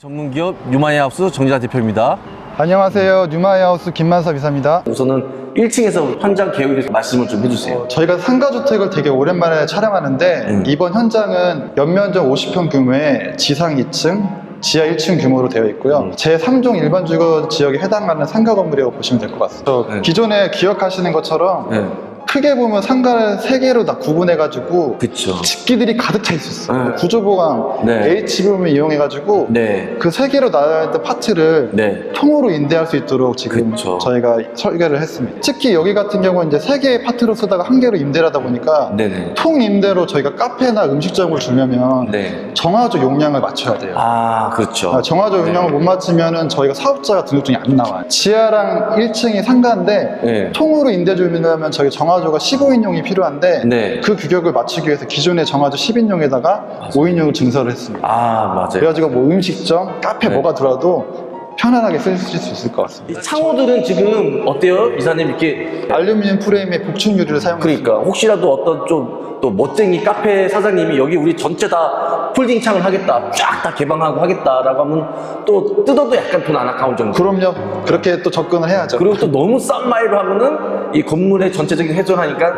전문기업 뉴마이하우스 정지아 대표입니다. 안녕하세요. 뉴마이하우스 김만섭 이사입니다. 우선은 1층에서 현장 계획에 대해서 말씀을 좀 해주세요. 저희가 상가주택을 되게 오랜만에 촬영하는데 음. 이번 현장은 연면적 50평 규모의 지상 2층, 지하 1층 규모로 되어 있고요. 음. 제3종 일반 주거 지역에 해당하는 상가 건물이라고 보시면 될 것 같습니다. 네. 기존에 기억하시는 것처럼 네. 크게 보면 상가를 세 개로 다 구분해가지고 그쵸. 집기들이 가득 차 있었어요. 네. 구조보강 네. H빔을 이용해가지고 네. 그 세 개로 될 파트를 네. 통으로 인대할 수 있도록 지금 그쵸. 저희가 설계를 했습니다. 특히 여기 같은 경우는 이제 세 개의 파트로 쓰다가 한 개로 임대를 하다 보니까 네네. 통 임대로 저희가 카페나 음식점을 주려면 네. 정화조 용량을 맞춰야 돼요. 아, 그렇죠. 아, 정화조 용량을 못 맞추면은 저희가 사업자가 등록증이 안 나와요. 지하랑 1층이 상가인데 네. 통으로 임대 주려면 저희 정화조 가 15인용이 필요한데 네. 그 규격을 맞추기 위해서 기존의 정화조 10인용에다가 5인용을 증설을 했습니다. 아, 맞아요. 그래가지고 뭐 음식점, 카페 네. 뭐가 들어도 편안하게 쓰실 수 있을 것 같습니다. 이 창호들은 지금 어때요? 이사님 이렇게 알루미늄 프레임의 복층 유리를 사용했습니다. 그러니까 혹시라도 어떤 좀 또 멋쟁이 카페 사장님이 여기 우리 전체 다 폴딩 창을 하겠다 쫙 다 개방하고 하겠다라고 하면 또 뜯어도 약간 돈 안 아까운 정도 그럼요. 그렇게 또 접근을 해야죠. 그리고 또 너무 싼 마일을 하면은 이 건물의 전체적인 훼손하니까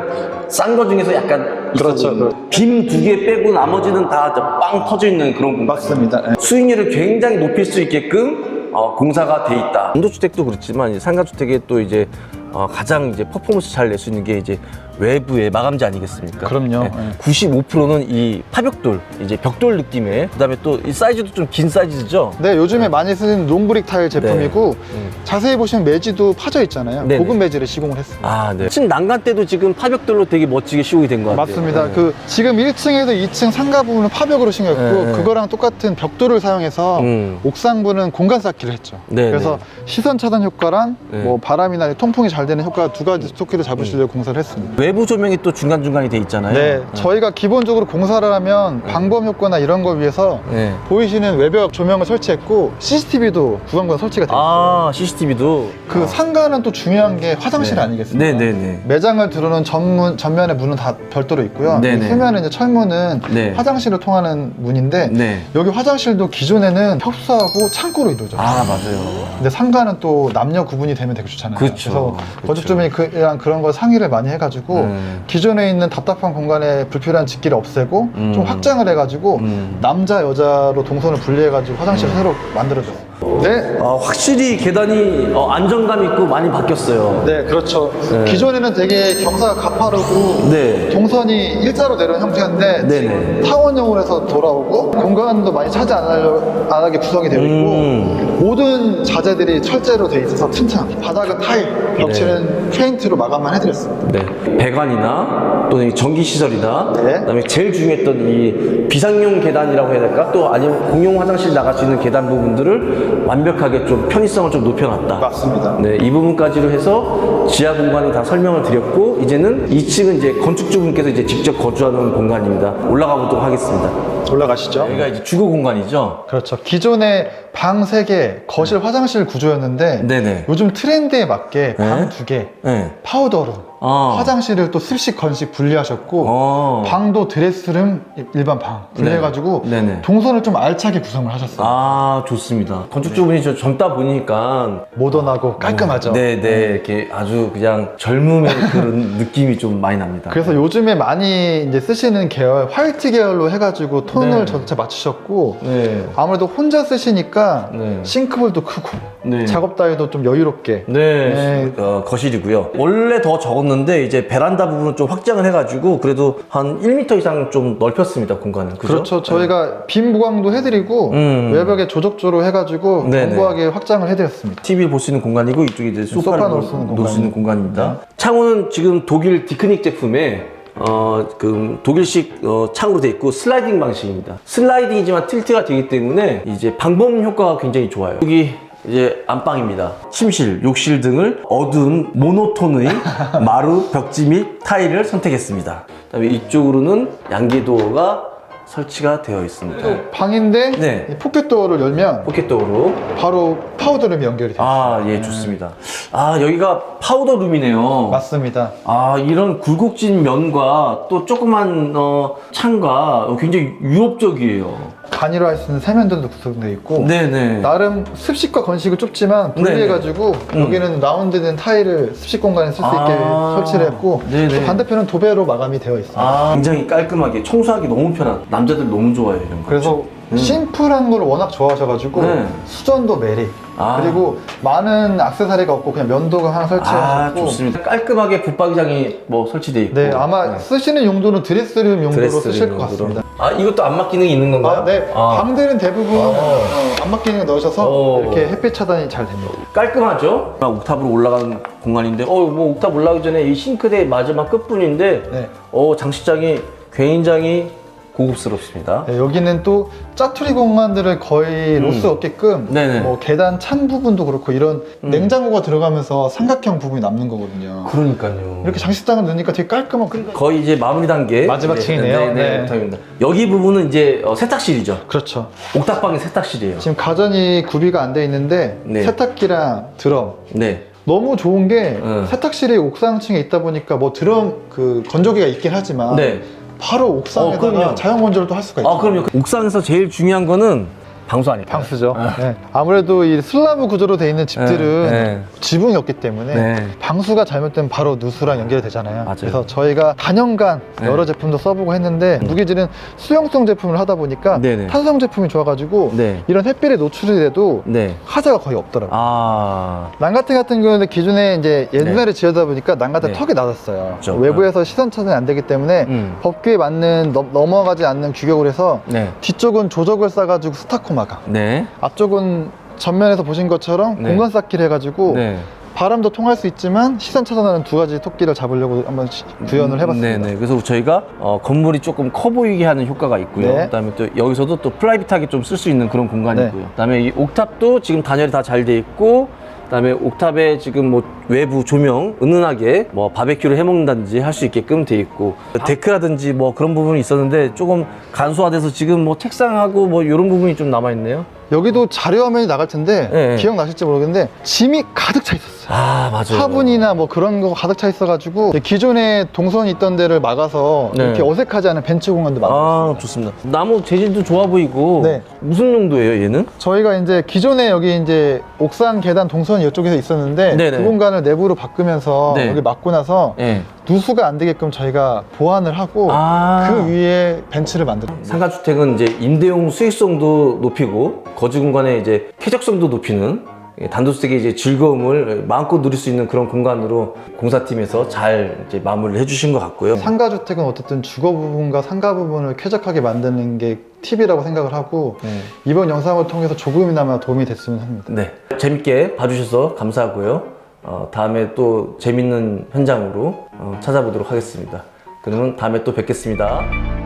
싼 거 중에서 약간 그렇죠. 빔 두 개 빼고 나머지는 다 빵 터져 있는 그런 공간 맞습니다. 예. 수익률을 굉장히 높일 수 있게끔 어, 공사가 돼 있다. 공도주택도 그렇지만 이제 상가주택의 또 이제 어, 가장 이제 퍼포먼스 잘 낼 수 있는 게 이제 외부의 마감재 아니겠습니까? 그럼요. 예. 95%는 이 파벽돌, 이제 벽돌 느낌의 그다음에 또 이 사이즈도 좀 긴 사이즈죠. 네, 요즘에 많이 쓰는 롱브릭 타일 제품이고 음. 자세히 보시면 매지도 파져 있잖아요. 네네. 고급 매지를 시공을 했습니다. 아, 네. 층 난간 때도 지금 파벽돌로 되게 멋지게 시공이 된 것 같아요. 맞습니다. 네. 그 지금 1층에서 2층 상가 부분은 파벽으로 신겼고 네, 네. 그거랑 똑같은 벽돌을 사용해서 음. 옥상부는 공간 쌓기를 했죠. 네, 그래서 네. 시선 차단 효과랑 네. 음. 뭐 바람이나 통풍이 잘 되는 효과 두 가지 스토키를 잡으시려고 공사를 했습니다. 외부 조명이 또 중간중간이 돼 있잖아요. 네, 저희가 기본적으로 공사를 하면 방범 효과나 이런 걸 위해서 네. 보이시는 외벽 조명을 설치했고 CCTV도 구간구간 설치가 있어요. 아, CCTV도 그 상가는 또 중요한 게 화장실 아니겠습니까? 네, 네, 네. 매장을 들어오는 전문 전면의 문은 다 별도로 있고요. 네 네. 후면에 이제 철문은 네. 화장실을 통하는 문인데 네. 여기 화장실도 기존에는 협소하고 창고로 이루어져요. 아, 맞아요. 근데 상가는 또 남녀 구분이 되면 되게 좋잖아요. 그쵸. 래서 그쵸. 건축주민이랑 그런 걸 상의를 많이 해가지고 음. 기존에 있는 답답한 공간에 불필요한 집기를 없애고 음. 좀 확장을 해가지고 음. 남자 여자로 동선을 분리해가지고 화장실을 새로 만들어졌어요. 네. 아, 확실히 계단이 어, 안정감 있고 많이 바뀌었어요. 네, 그렇죠. 네. 기존에는 되게 경사가 가파르고 네. 동선이 일자로 내려온 형태인데 네네. 타원형으로 해서 돌아오고 공간도 많이 차지 안, 하려, 안 하게 구성이 되어 있고 음. 모든 자재들이 철제로 되어 있어서 튼튼합니다. 바닥은 타일, 벽체는 페인트로 마감만 해드렸습니다. 네. 배관이나 또는 이 전기 시설이나 네. 그다음에 제일 중요했던 이 비상용 계단이라고 해야 될까? 또 아니면 공용 화장실 나갈 수 있는 계단 부분들을 완벽하게 좀 편의성을 좀 높여놨다. 맞습니다. 네, 이 부분까지로 해서 지하 공간을 다 설명을 드렸고 이제는 2층은 이제 건축주분께서 이제 직접 거주하는 공간입니다. 올라가 보도록 하겠습니다. 올라가시죠. 여기가 이제 주거 공간이죠. 그렇죠. 기존에 방 3개, 거실, 화장실 구조였는데 네네. 요즘 트렌드에 맞게 방 네. 2개, 네. 파우더룸, 아. 화장실을 또 습식, 건식 분리하셨고 어. 방도 드레스룸, 일반 방 분리해가지고 네. 네네. 동선을 좀 알차게 구성을 하셨어요. 아, 좋습니다. 건축주분이 저 젊다 보니까 모던하고 깔끔하죠. 네, 네. 이렇게 아주 그냥 젊음의 그런 느낌이 좀 많이 납니다. 그래서 요즘에 많이 이제 쓰시는 계열 화이트 계열로 해가지고 톤을 네. 전체 맞추셨고 네. 아무래도 혼자 쓰시니까 네. 싱크볼도 크고 네. 작업 따위도 좀 여유롭게 네, 네. 어, 거실이고요. 원래 더 적었는데 이제 베란다 부분을 좀 확장을 해가지고 그래도 한 1m 이상 좀 넓혔습니다 공간을. 그죠? 그렇죠. 저희가 빔 보강도 해드리고 음. 외벽에 조적조로 해가지고 네네. 견고하게 확장을 해드렸습니다. TV 볼수 있는 공간이고 이쪽이 이제 소파를 소파 놓을 수 있는 공간입니다. 창호는 지금 독일 디크닉 제품에 어, 그 독일식 어, 창으로 되어 있고 슬라이딩 방식입니다. 슬라이딩이지만 틸트가 되기 때문에 이제 방범 효과가 굉장히 좋아요. 여기 이제 안방입니다. 침실, 욕실 등을 어두운 모노톤의 마루, 벽지 및 타일을 선택했습니다. 그다음에 이쪽으로는 양계도어가 설치가 되어 있습니다. 방인데 네. 이 포켓도어를 열면 포켓도어로 바로 파우더룸이 연결이 돼요. 아, 예, 좋습니다. 아, 여기가 파우더 룸이네요. 맞습니다. 아, 이런 굴곡진 면과 또 조그만 어, 창과 굉장히 유럽적이에요. 간이로 할수 있는 세면대도 구성되어 있고 네네. 나름 습식과 건식을 좁지만 분리해가지고 음. 여기는 라운드된 타일을 습식 공간에 쓸 수 있게 아. 설치를 했고 네네. 또 반대편은 도배로 마감이 되어 있습니다. 아, 굉장히 깔끔하게 청소하기 너무 편한 남자들 너무 좋아해요 이런 거. 그래서 심플한 걸 워낙 좋아하셔가지고 음. 네. 수전도 메리 아. 그리고 많은 액세서리가 없고 그냥 면도가 하나 아 설치해가지고 좋습니다. 깔끔하게 붙박이장이 뭐 설치돼 있고. 네 아마 쓰시는 용도는 드레스룸 용도로 드레스룸 쓰실 것 용도로. 같습니다. 아 이것도 안마 기능이 있는 건가요? 아, 네. 아, 방들은 대부분 어, 안마 기능 넣으셔서 어. 이렇게 햇빛 차단이 잘 됩니다. 깔끔하죠? 아, 옥탑으로 올라가는 공간인데, 어뭐 옥탑 올라가기 전에 이 싱크대 마지막 끝분인데, 네. 어 장식장이 굉장히 고급스럽습니다. 네, 여기는 또 짜투리 공간들을 거의 로스 없게끔 음. 네네. 음. 뭐 계단 찬 부분도 그렇고 이런 냉장고가 들어가면서 삼각형 부분이 남는 거거든요. 그러니까요. 이렇게 장식장을 넣으니까 되게 깔끔하고 거의 이제 마무리 단계 마지막 층이네요. 네, 네, 네. 옥탑입니다. 여기 부분은 이제 어, 세탁실이죠. 그렇죠. 옥탑방이 세탁실이에요. 지금 가전이 구비가 안 돼 있는데 네. 세탁기랑 드럼 네. 너무 좋은 게 응. 세탁실이 옥상층에 있다 보니까 뭐 드럼 그 건조기가 있긴 하지만 네. 바로 어, 옥상에다가 그럼요. 자연 건조를 또 할 수가 있죠. 아 그럼요. 옥상에서 제일 중요한 거는 방수 아닐까요? 방수죠. 네. 아무래도 이 슬라브 구조로 돼 있는 집들은 네, 네. 지붕이 없기 때문에 네. 방수가 잘못되면 바로 누수랑 연결이 되잖아요. 맞아요. 그래서 저희가 단연간 네. 여러 제품도 써보고 했는데 무기질은 수용성 제품을 하다 보니까 네네. 탄성 제품이 좋아가지고 네. 이런 햇빛에 노출이 돼도 네. 하자가 거의 없더라고요. 아. 난가태 같은 경우는 기존에 이제 옛날에 지어다 보니까 난가태 네. 턱이 낮았어요. 그렇죠. 외부에서 시선 차단이 안 되기 때문에 음. 법규에 맞는 넘- 넘어가지 않는 규격을 해서 네. 뒤쪽은 조적을 싸가지고 스타코 마감. 네. 앞쪽은 전면에서 보신 것처럼 네. 공간 쌓기를 해가지고 네. 바람도 통할 수 있지만 시선 차단하는 두 가지 토끼를 잡으려고 한번 시- 구현을 해봤습니다. 네네. 그래서 저희가 어, 건물이 조금 커 보이게 하는 효과가 있고요. 네. 그다음에 또 여기서도 또 프라이빗하게 좀 쓸 수 있는 그런 공간이 네. 있고요. 그다음에 이 옥탑도 지금 단열이 다 잘 돼 있고. 그다음에 옥탑에 지금 뭐 외부 조명 은은하게 뭐 바베큐를 해 먹는다든지 할 수 있게끔 돼 있고 데크라든지 뭐 그런 부분이 있었는데 조금 간소화돼서 지금 뭐 책상하고 뭐 이런 부분이 좀 남아 있네요. 여기도 자료 화면이 나갈 텐데 네. 기억나실지 모르겠는데 짐이 가득 차 있었어요. 아 맞아요. 화분이나 뭐 그런 거 가득 차 있어가지고 기존에 동선이 있던 데를 막아서 네. 이렇게 어색하지 않은 벤치 공간도 아 만들었습니다. 좋습니다. 나무 재질도 좋아 보이고 네. 무슨 용도예요 얘는? 저희가 이제 기존에 여기 이제 옥상 계단 동선이 이쪽에서 있었는데 네네. 그 공간을 내부로 바꾸면서 네. 여기 막고 나서 예. 누수가 안 되게끔 저희가 보완을 하고 아. 그 위에 벤치를 만들었습니다. 상가주택은 이제 임대용 수익성도 높이고 거주 공간의 이제 쾌적성도 높이는 예, 단독주택의 이제 즐거움을 마음껏 누릴 수 있는 그런 공간으로 공사팀에서 잘 이제 마무리를 해주신 것 같고요. 상가주택은 어쨌든 주거 부분과 상가 부분을 쾌적하게 만드는 게 팁이라고 생각을 하고 네. 이번 영상을 통해서 조금이나마 도움이 됐으면 합니다. 네. 재밌게 봐주셔서 감사하고요. 어, 다음에 또 재밌는 현장으로 어, 찾아보도록 하겠습니다. 그러면 다음에 또 뵙겠습니다.